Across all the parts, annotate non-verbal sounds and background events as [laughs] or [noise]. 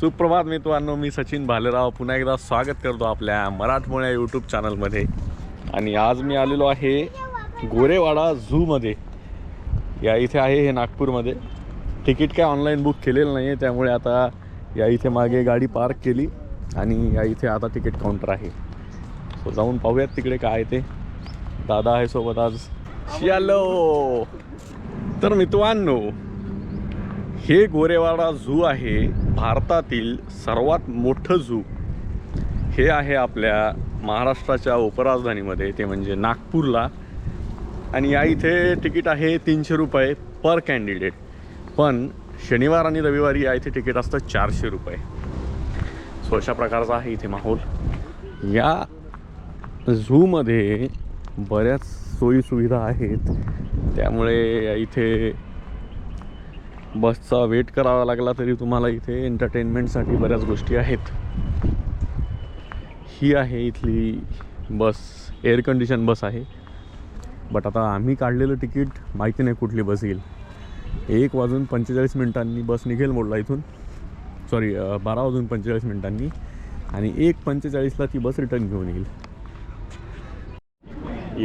सुप्रभात मित्रांनो मी सचिन भालेराव. पुन्हा एकदा स्वागत करतो आपल्या मराठमोळ्या यूट्यूब चॅनलमध्ये आणि आज मी आलेलो आहे गोरेवाडा झूमध्ये. या इथे आहे हे नागपूरमध्ये. तिकीट काय ऑनलाईन बुक केलेलं नाही आहे त्यामुळे आता या इथे मागे गाडी पार्क केली आणि या इथे आता तिकीट काउंटर आहे. सो जाऊन पाहूयात तिकडे काय आहे ते. दादा आहे सोबत आज. शियालो! तर मित्रांनो हे गोरेवाडा झू आहे. भारतातील सर्वात मोठं झू हे आहे आपल्या महाराष्ट्राच्या उपराजधानीमध्ये. ते म्हणजे नागपूरला. आणि या इथे तिकीट आहे तीनशे रुपये पर कॅन्डिडेट. पण शनिवार आणि रविवारी या इथे तिकीट असतं चारशे रुपये. सो अशा प्रकारचा आहे इथे माहोल. या झूमध्ये बऱ्याच सोयीसुविधा आहेत. त्यामुळे इथे बसचा वेट करावा लागला तरी तुम्हाला इथे एंटरटेनमेंटसाठी बऱ्याच गोष्टी आहेत. ही आहे इथली बस एअर कंडिशन बस आहे. बट आता आम्ही काढलेलं तिकीट माहिती नाही कुठली बस येईल. एक वाजून पंचेचाळीस मिनिटांनी बस निघेल मोडला इथून. सॉरी बारा वाजून पंचेचाळीस मिनिटांनी. आणि एक पंचेचाळीसला ती बस रिटर्न घेऊन येईल.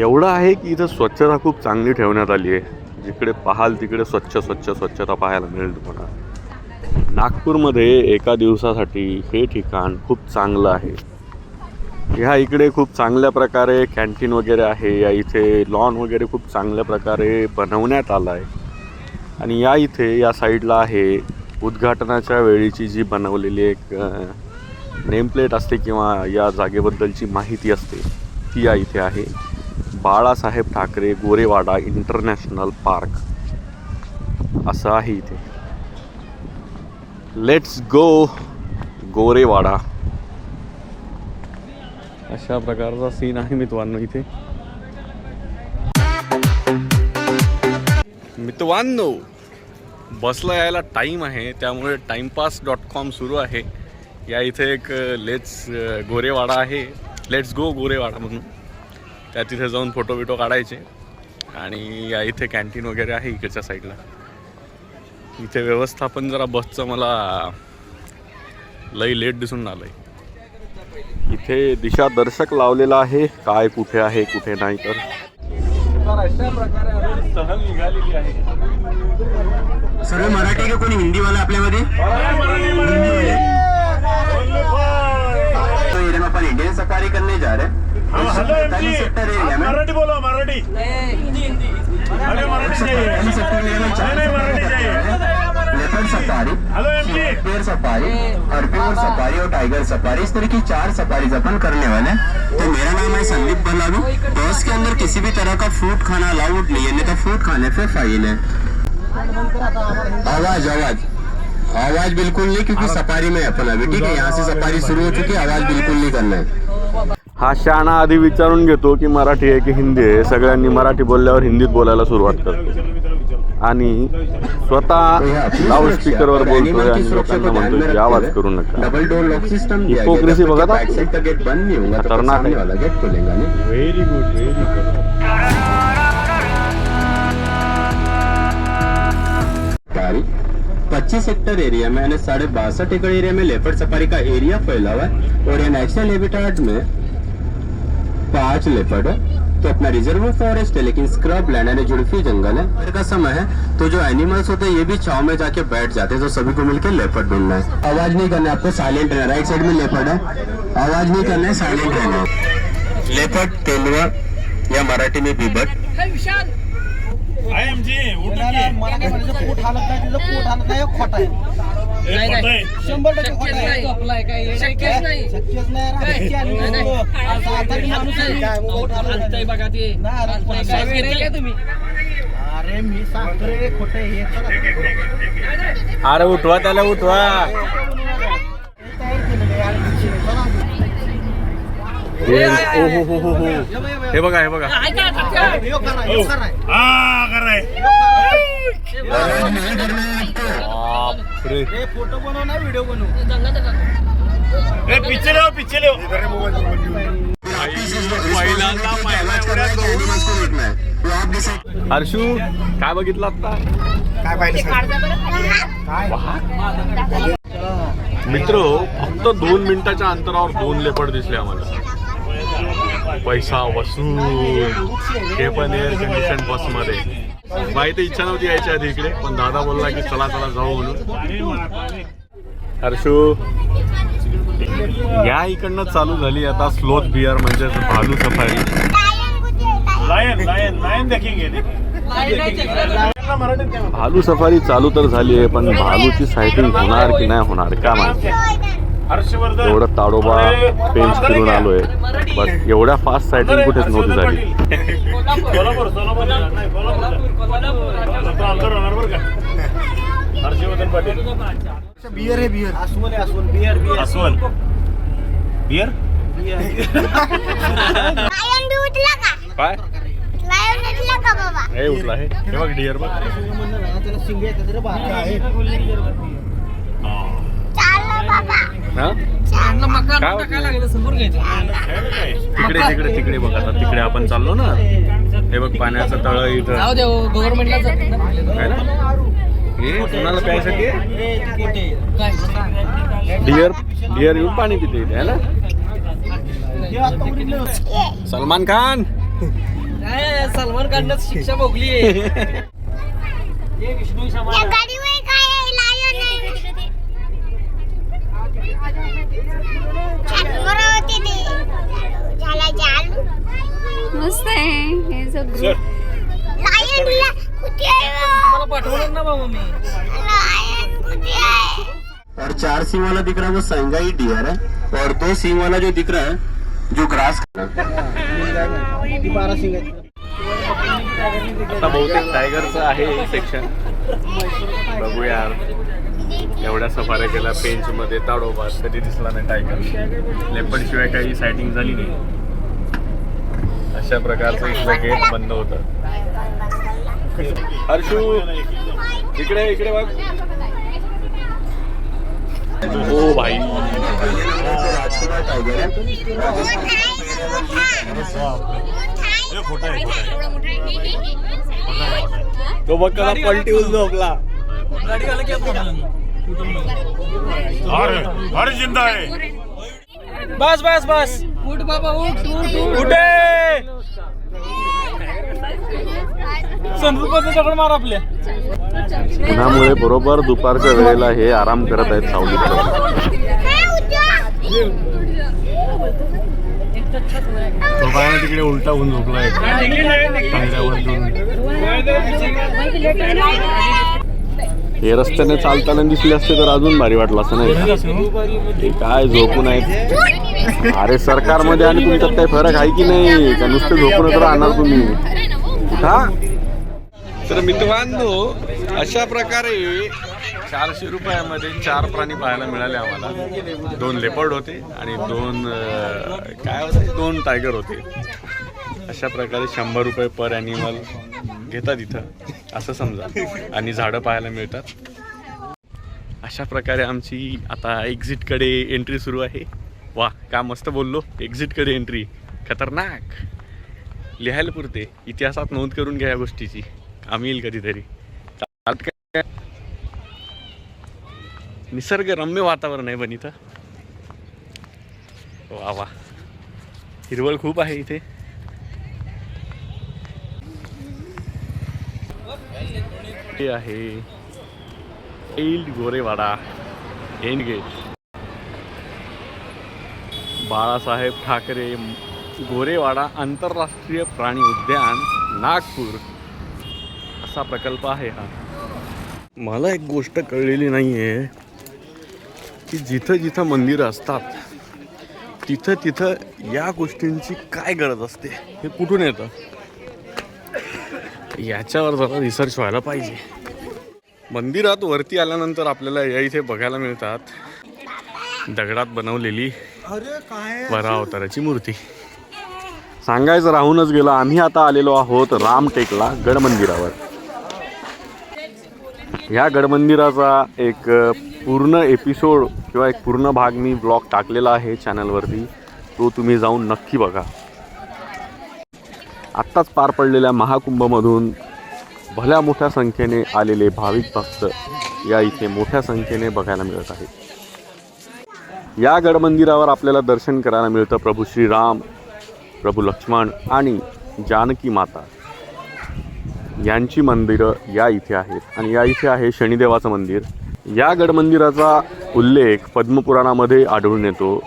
एवढं आहे की इथं स्वच्छता खूप चांगली ठेवण्यात आली आहे. जिकडे पाहाल तिकडे स्वच्छ स्वच्छ स्वच्छता पाहायला मिळेल तुम्हाला. नागपूरमध्ये एका दिवसासाठी हे ठिकाण खूप चांगलं आहे. ह्या इकडे खूप चांगल्या प्रकारे कॅन्टीन वगैरे आहे. या इथे लॉन वगैरे खूप चांगल्या प्रकारे बनवण्यात आलं आहे आणि या इथे या साईडला आहे उद्घाटनाच्या वेळीची जी बनवलेली एक नेमप्लेट असते किंवा या जागेबद्दलची माहिती असते ती या इथे आहे. Balasaheb Thackeray Gorewada international park. असं आहे इथे. Let's go Gorewada. अशा प्रकारचा सीन आहे मित्रांनो इथे. मित्रांनो बसला यायला टाईम आहे त्यामुळे टाईमपास डॉट कॉम सुरू आहे. या इथे एक uh, लेट्स uh, गोरेवाडा आहे. लेट्स गो गोरेवाडा म्हणून. त्या तिथे जाऊन फोटो बिटो काढायचे. आणि या इथे कॅन्टीन वगैरे आहे इकडच्या साईडला इथे व्यवस्थापन जरा बसचं मला लई लेट दिसून आलं आहे इथे दिशादर्शक लावलेला आहे. काय कुठे आहे कुठे नाही तर. अशा प्रकारे सहल निघालेली आहे सर्व मराठी का कोणी हिंदी वाला आपल्यामध्ये तो अपन इंडियन सफारी करने जा रहे. हैं सेक्टर एरिया में मराठी बोलो मराठी। अरे मराठी चाहिए। नहीं, चाहिए। सफारी हेलो एमजी पेड़ सफारी हर्बीवोर सफारी और टाइगर सफारी इस तरह की चार सफारीज अपन करने वाले हैं तो मेरा नाम है संदीप बलालू बस के अंदर किसी भी तरह का फ़ूड खाना अलाउड नहीं है नहीं तो फ़ूड खाने पे फाइन है। आवाज़ आवाज़। आवाज़ बिल्कुल नहीं क्योंकि सफारी में है अपन अभी ठीक है? यहाँ से सफारी शुरू हो चुकी है आवाज़ बिल्कुल नहीं करना है। हा शाणा आधी विचारून घेतो की मराठी आहे की हिंदी आहे. सगळ्यांनी मराठी बोलल्यावर हिंदीत बोलायला सुरुवात करतो. आणि स्वतः लाऊड स्पीकरवर बोलतोय आणि लोकांना म्हणतोय की आवाज करू नका. Hypocrisy बघा. खतरनाक व्हेरी गुड व्हेरी गुड पच्चीस हेक्टर एरिया में यानी साढ़े बासठ एकड़ एरिया में लेपर्ड सफारी का एरिया फैला हुआ है और ये नेशनल हैबिटेट में पाँच लेपर्ड है तो अपना रिज़र्व फॉरेस्ट है लेकिन स्क्रब लैंड यानी जुड़फी जंगल है। दोपहर का समय है तो जो एनिमल्स होते हैं ये भी छाव में जाके बैठ जाते हैं तो सभी को मिलकर लेपर्ड ढूंढना है। आवाज़ नहीं करना आपको साइलेंट रहना राइट साइड में लेपर्ड है। आवाज़ नहीं करना है साइलेंट रहना है। लेपर्ड तेंदुआ या मराठी में बिबट। आय एमजी नाही तिचं पोट हालत नाही हे खोटं आहे हे खोटं आहे. शंभर टक्के खोटं आहे शक्यच नाही शक्यच नाही रे. शक्य आणि नाही, नको. आता आजारी माणूस आहे काय पोट हालत नाही. हलतंय बघा ते नाही, अरे, हलतंय. श्वास काय घेतोय. घेतलंय तुम्ही अरे मी सांगतो रे खोटं आहे, हे चला. अरे उठवा त्याला उठवा हे तयार केलेलं आहे, यार, दिवशी. चला. हे- ओ हो हो हो हो हे बघा हे बघा ऐका करा, करा. हा हे फोटो बनव ना व्हिडिओ बनव. ए लेव लेव. डिसाइड हर्षू काय बघितलं आता काय पाहिजे मित्र फक्त दोन मिनिटाच्या अंतरावर दोन लेपड दिसले आम्हाला. पैसा वसूल. हे पण एअर कंडिशन बसमध्ये. माहिती इच्छा नव्हती यायची आधी इकडे पण दादा बोलला की चला चला जाऊ म्हणून. हर्षू या इकडनं चालू झाली आता स्लोथ बियर म्हणजे भालू सफारी. लायन लायन लायन देखेंगे भालू सफारी चालू तर झाली आहे पण भालूची सायटिंग होणार की नाही होणार का माहिती. एवढं ताडोबा पेंच फिरून आलोय. बट एवढ्या फास्ट सायटिंग कुठेच नव्हती झाली. कोल्हापूर सोलापूर नाही कोल्हापूर. आता अंतर होणार बरं का. हर्षवर्धन पाटील. बियर आहे बियर अस्वल आहे अस्वल. बियर बियर अस्वल. बियर लायन बी उठला का? काय? लायन उठला का बाबा? हे उठला आहे हे बघ डिअर बघ. त्याला शिंगे आहेत त्याला बाका आहे चाललं बाबा हा? काय तिकडे तिकडे तिकडे बघ आता तिकडे आपण चाललो ना. हे बघ पाण्याचं तळ इथं. ना? हे कोणाला प्यायसाठी डिअर डिअर येऊन पाणी पिते इथे है ना. सलमान खान. सलमान खाननं शिक्षा भोगली [laughs] या गाडीवर काय आहे लायन आहे चालू होते ते झाला चालू मस्त आहे. हे और चार सींग वाला दिख रहा है वो संगाई डियर है। और दो सींग वाला जो दिख रहा है जो ग्रास ती बारा शिंग आहेत आता बहुतेक टायगरचं आहे सेक्शन बघू यार एवढ्या सफाऱ्या केला पेंचमध्ये ताडोबा कधी दिसला नाही टायगर लेपट शिवाय काही सायटिंग झाली नाही. अशा प्रकारचं इथलं गेट बंद होतं. हर्षू इकडे इकडे बघ. ओ भाई. तो बघ कला पलटी झोपला. गाडी की हर हर जिंदा आहे बस बस बस। उठ बाबा उठ उठ उठ। मार आपल्या उन्हामुळे बरोबर दुपारच्या वेळेला हे आराम करत आहेत सावलीत तो बाया तिकडे उलटा होऊन झोपलाय टांगड्यावर घेऊन. हे रस्त्याने चालताना दिसले असते तर अजून भारी वाटलं असं नाही काय झोपून आहेत अरे सरकारमध्ये आणि तुमच्यात काही फरक आहे की नाही? का नुसते झोपूनच राहणार तुम्ही? हा? तर मित्रांनो अशा प्रकारे चारशे रुपयामध्ये चार प्राणी पाहायला मिळाले आम्हाला. दोन लेपर्ड होते आणि दोन काय होते? दोन टायगर होते. अशा प्रकारे शंभर रुपये पर ॲनिमल घेतात इथं. असं समजा. आणि झाडं पाहायला मिळतात. अशा प्रकारे आमची आता एक्झिटकडे एंट्री सुरू आहे. वा का मस्त बोललो. एक्झिटकडे एंट्री खतरनाक. लिहायला पुरते. इतिहासात नोंद करून घ्या या गोष्टीची. आम्ही येईल कधीतरी. निसर्गरम्य वातावरण आहे पण इथं. वा वा हिरवळ खूप आहे इथे. हे आहे एल गोरेवाडा एंड गेट बाळासाहेब ठाकरे गोरेवाडा आंतरराष्ट्रीय प्राणी उद्यान नागपूर. असा प्रकल्प आहे हा. मला एक गोष्ट कळलेली नाही आहे की जिथं जिथं मंदिरं असतात तिथं तिथं या गोष्टींची काय गरज असते हे कुठून येतं? याच्यावर जरा रिसर्च व्हायला पाहिजे. मंदिरात वरती आल्यानंतर आपल्याला या इथे बघायला मिळतात. दगडात बनवलेली अरे काय वरा अवताराची मूर्ती. सांगायचं राहूनच गेलं आम्ही आता आलेलो आहोत रामटेकला गड मंदिरावर ह्या गड मंदिराचा एक पूर्ण एपिसोड किंवा एक पूर्ण भाग मी ब्लॉग टाकलेला आहे चॅनलवरती तो तुम्ही जाऊन नक्की बघा. आत्ताच पार पडलेल्या महाकुंभमधून भल्या मोठ्या संख्येने आलेले भाविक भक्त या इथे मोठ्या संख्येने बघायला मिळत आहेत. या गडमंदिरावर आपल्याला दर्शन करायला मिळतं प्रभू श्रीराम प्रभू लक्ष्मण आणि जानकी माता. यांची मंदिरं या इथे आहेत आणि या इथे आहे शनिदेवाचं मंदिर. या गडमंदिराचा उल्लेख पद्मपुराणामध्ये आढळून येतो.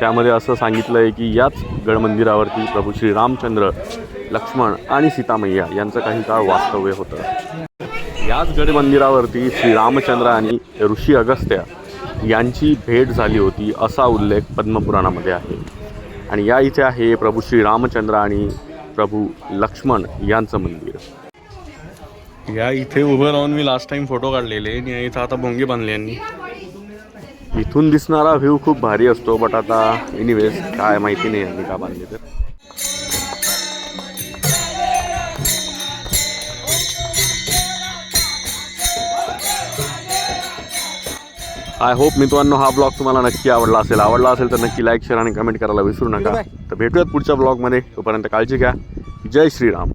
त्यामध्ये असं सांगितलं आहे की याच गडमंदिरावरती प्रभू श्री रामचंद्र लक्ष्मण आणि सीतामय्या यांचं काही काळ वास्तव्य होतं. याच गड मंदिरावरती श्री रामचंद्र आणि ऋषी अगस्त्या यांची भेट झाली होती असा उल्लेख पद्मपुराणामध्ये आहे. आणि या इथे आहे प्रभू श्री रामचंद्र आणि प्रभू लक्ष्मण यांचं मंदिर. या इथे उभं राहून मी लास्ट टाइम फोटो काढलेले आणि या इथं आता भोंगे बांधले यांनी. इथून दिसणारा व्ह्यू खूप भारी असतो बट आता एनिवेज काय माहिती नाही यांनी का बांधले तर आय होप मित्रांनो हा ब्लॉग तुम्हाला नक्की आवडला असेल. आवडला असेल तर नक्की लाईक शेअर आणि कमेंट करायला विसरू नका. तर भेटूयात पुढच्या ब्लॉगमध्ये तोपर्यंत काळजी घ्या. जय श्रीराम.